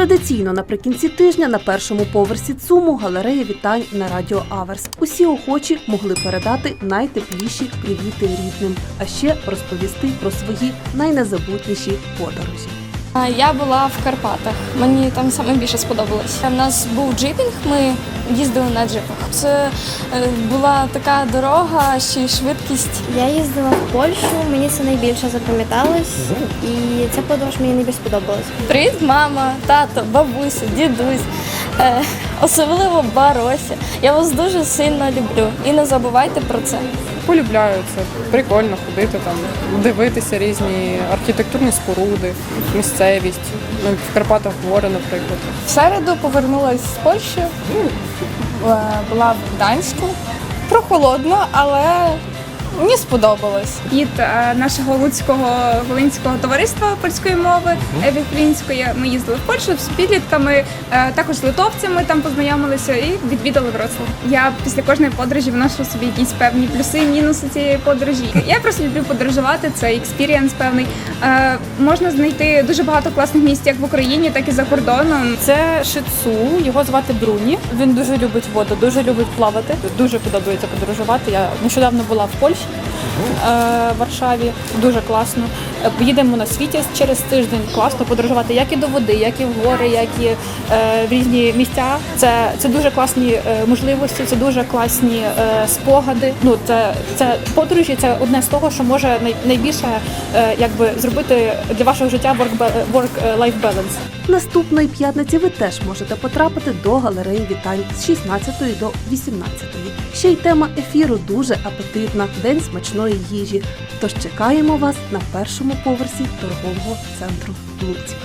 Традиційно наприкінці тижня на першому поверсі ЦУМу галерея вітань на радіо Аверс. Усі охочі могли передати найтепліші привіти рідним, а ще розповісти про свої найнезабутніші подорожі. Я була в Карпатах. Мені там саме більше сподобалось. У нас був джипінг, ми їздили на джипах. Це е, була така дорога, ще й швидкість. Я їздила в Польщу, мені це найбільше запам'яталось, і ця подорож мені найбільше сподобалась. Привіт, мама, тато, бабуся, дідусь, особливо Барося. Я вас дуже сильно люблю. І не забувайте про це. Полюбляю це. Прикольно ходити там, дивитися різні архітектурні споруди, місцевість. Ну, в Карпатах гори, наприклад. В середу повернулася з Польщі, Е, була в Гданську. Прохолодно, але мені сподобалось. від е, нашого луцького волинського товариства польської мови е, Віфлінської. Ми їздили в Польщу з підлітками, е, також з литовцями там познайомилися і відвідали Вроцлав. Я після кожної подорожі виношу собі якісь певні плюси і мінуси цієї подорожі. Я просто люблю подорожувати. Це експірієнс певний. Е, Можна знайти дуже багато класних місць як в Україні, так і за кордоном. Це шицу, його звати Бруні. Він дуже любить воду, дуже любить плавати. Дуже подобається подорожувати. Я нещодавно була в Польщі, в Варшаві. Дуже класно. Е, Їдемо на світі через тиждень. Класно подорожувати як і до води, як і в гори, як і е, в різні місця. Це, це дуже класні е, можливості, це дуже класні е, спогади. Ну це, це подорожі. Це одне з того, що може най, найбільше е, якби зробити для вашого життя work- work-life balance. Наступної п'ятниці ви теж можете потрапити до галереї вітань з 16 до 18. Ще й тема ефіру дуже апетитна день смачної їжі. Тож чекаємо вас на першому поверсі торгового центру Луцьк.